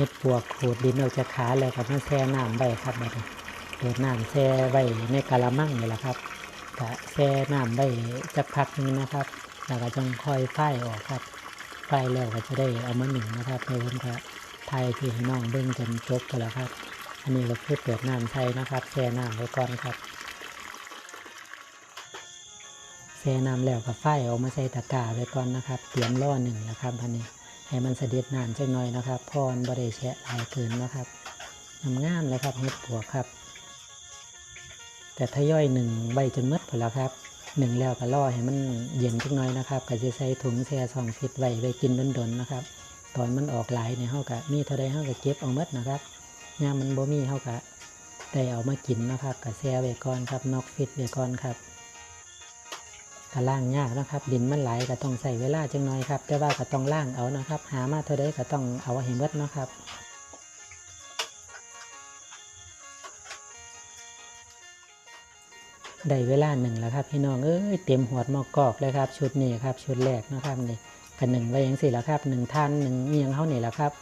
เฮ็ดปวกขูดดินออกจากขาแล้วก็มาแช่น้ำไว้ครับบัดนี้เปิดน้ำแช่ไว้ในกะละมังนี่แหละครับก็แช่น้ำไว้จักพักนึงนะครับ แล้วก็จงค่อยไฟออกครับไฟแล้วก็จะได้เอามาหนึ่งนะครับในผมก็ไทยที่ให้น้องเบิ่งจนจบกันแล้วครับ อันนี้ก็คือเปิดน้ำใช้นะครับแช่น้ำไว้ก่อนครับแช่น้ำแล้วก็ไฟเอามาใส่ตะกร้าไว้ก่อนนะครับ เตรียมล่อหนึ่งนะครับพันนี้ ให้มันเสด็จนานจักหน่อยนะครับพอนบริแชะหลายเกินนะครับงามๆเลยครับเห็ดปวกครับ แต่ถ้าย่อยหนึ่งใบจนหมดพอแล้วครับหนึ่งแล้วก็ล่อให้มันเย็นจักหน่อยนะครับก็จะใส่ถุงแช่ซองฟิตไว้ไว้กินดนๆนะครับ ตอนมันออกหลายเนี่ยเฮากะมีเท่าใดเฮาก็เก็บเอาหมดนะครับยามมันบ่มีเฮากะได้เอามากินนะครับก็แช่ไว้ก่อนครับนอกฟิตไว้ก่อนครับ ก็ล่างยากนะครับ ดินมันไหลก็ต้องใส่เวลาจังหน่อยครับ แต่ว่าก็ต้องล่างเอานะครับ หามาเท่าใดก็ต้องเอาให้หมดนะครับได้เวลาหนึ่งแล้วครับพี่น้องเอ้ยเต็มหัวหมอกกอกเลยครับชุดนี้ครับชุดแรกนะครับนี่กันหนึ่งไว้ยังสี่แล้วครับหนึ่งท่านหนึ่งเมียงเขานี่แหละครับ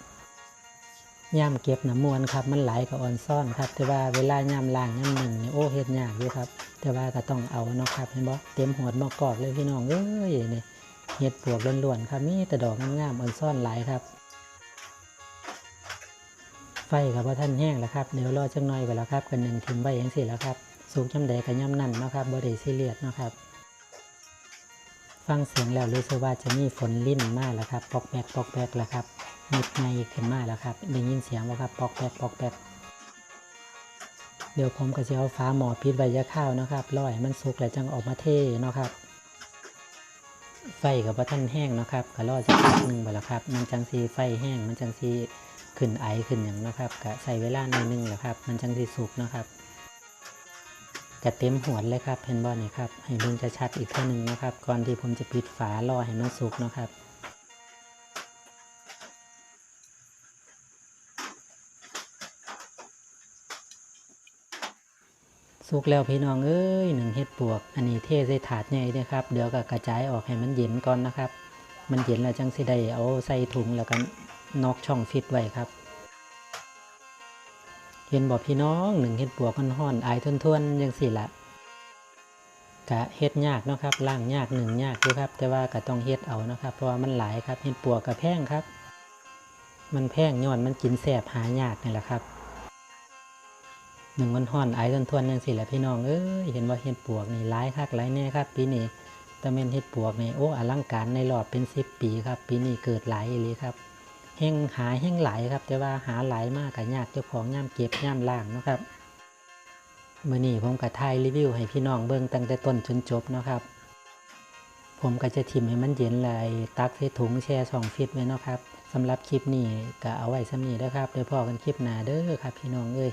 ย่ามเก็บน้ำมวนครับ มันไหลกับออนซ่อนครับ แต่ว่าเวลาย่ามล่างย่ามหนึ่งเนี่ยโอ้เฮ็ดยากอยู่ครับ แต่ว่าก็ต้องเอาเนาะครับเห็นบ่เต็มหัวมอกกอกเลยพี่น้องเอ้ยนี่เฮ็ดปวกล้วนๆครับมีแต่ดอกงามๆออนซ่อนหลายครับ ไฟกับว่าท่านแห้งแล้วครับเดี๋ยวรอจังหน่อยไปแล้วครับกันหนึ่งทิมไว้ยังสิแล้วครับสูงจำใดกับย่ำนั่นนะครับบริซีเรียสนะครับฟังเสียงแล้วรู้สึกว่าจะมีฝนลิ่นมากแล้วครับ ปอกแปกปอกแปกแล้วครับ มิดไงขึ้นมาแล้วครับได้ยินเสียงว่าครับปอกแปกปอกแปกเดี๋ยวผมก็จะเอาฟ้าหมอพิษใบยาข้าวนะครับรอให้มันสุกแล้วจังออกมาเทเนาะครับ ไฟกับว่าท่านแห้งเนาะครับก็รอสักพักหนึ่งไปแล้วครับ มันจังสีไฟแห้งมันจังสีขึ้นไอขึ้นอย่างเนาะครับก็ใส่เวลาหน่อยหนึงแหละครับ มันจังสีสุกเนาะครับกระเต็มหัวเลยครับเพนบอลนี่ครับให้เบิ่งจะชัดอีกเท่านึงนะครับ ก่อนที่ผมจะปิดฝารอให้มันสุกเนาะครับ สุกแล้วพี่น้องเอ้ยหนึ่งเฮ็ดปวก อันนี้เทใส่ถาดใหญ่เลยครับ เดี๋ยวก็กระจายออกให้มันเย็นก่อนนะครับ มันเย็นแล้วจังสิได้เอาใส่ถุงแล้วก็นอกช่องฟิตไว้ครับเห็นบอกพี่น้องหนึ่งเฮ็ดปวกมันห่อนอายทวนๆยังสิละกะเฮ็ดยากเนาะครับล่างยากหนึ่งยากอยู่ครับ แต่ว่าก็ต้องเฮ็ดเอานะครับ เพราะว่ามันหลายครับเฮ็ดปวกกับแพงครับ มันแพงย้อนมันกินแสบหายากนี่แหละครับ หนึ่งมันห่อนไอ้ทนทวนๆยังสิแหละพี่น้องเอ้ยเห็นว่าเห็ดปวกนี่ร้ายคักหลายแน่ครับ ปีนี้ตะเมนเห็ดปวกนี่โอ้อลังการในรอบเป็นสิบปีครับ ปีนี้เกิดหลายอีหลีครับแห้งหาแห้งไหลครับ แต่ว่าหาไหลามากกับยากเจ้าของย่ามเก็บย่ามล่างนะครับเมื่อนี้ผมกับถ่ายรีวิวให้พี่น้องเบิ่งตั้งแต่ต้นจนจบนะครับ ผมก็จะทิมให้มันเย็นเลยตักใส่ถุงแช่สองฟิตไว้นะครับสำหรับคลิปนี้ก็เอาไว้สำนี้เด้อครับเดี๋ยวพอกันคลิปหน้าเด้อครับ พี่น้องเอ้ย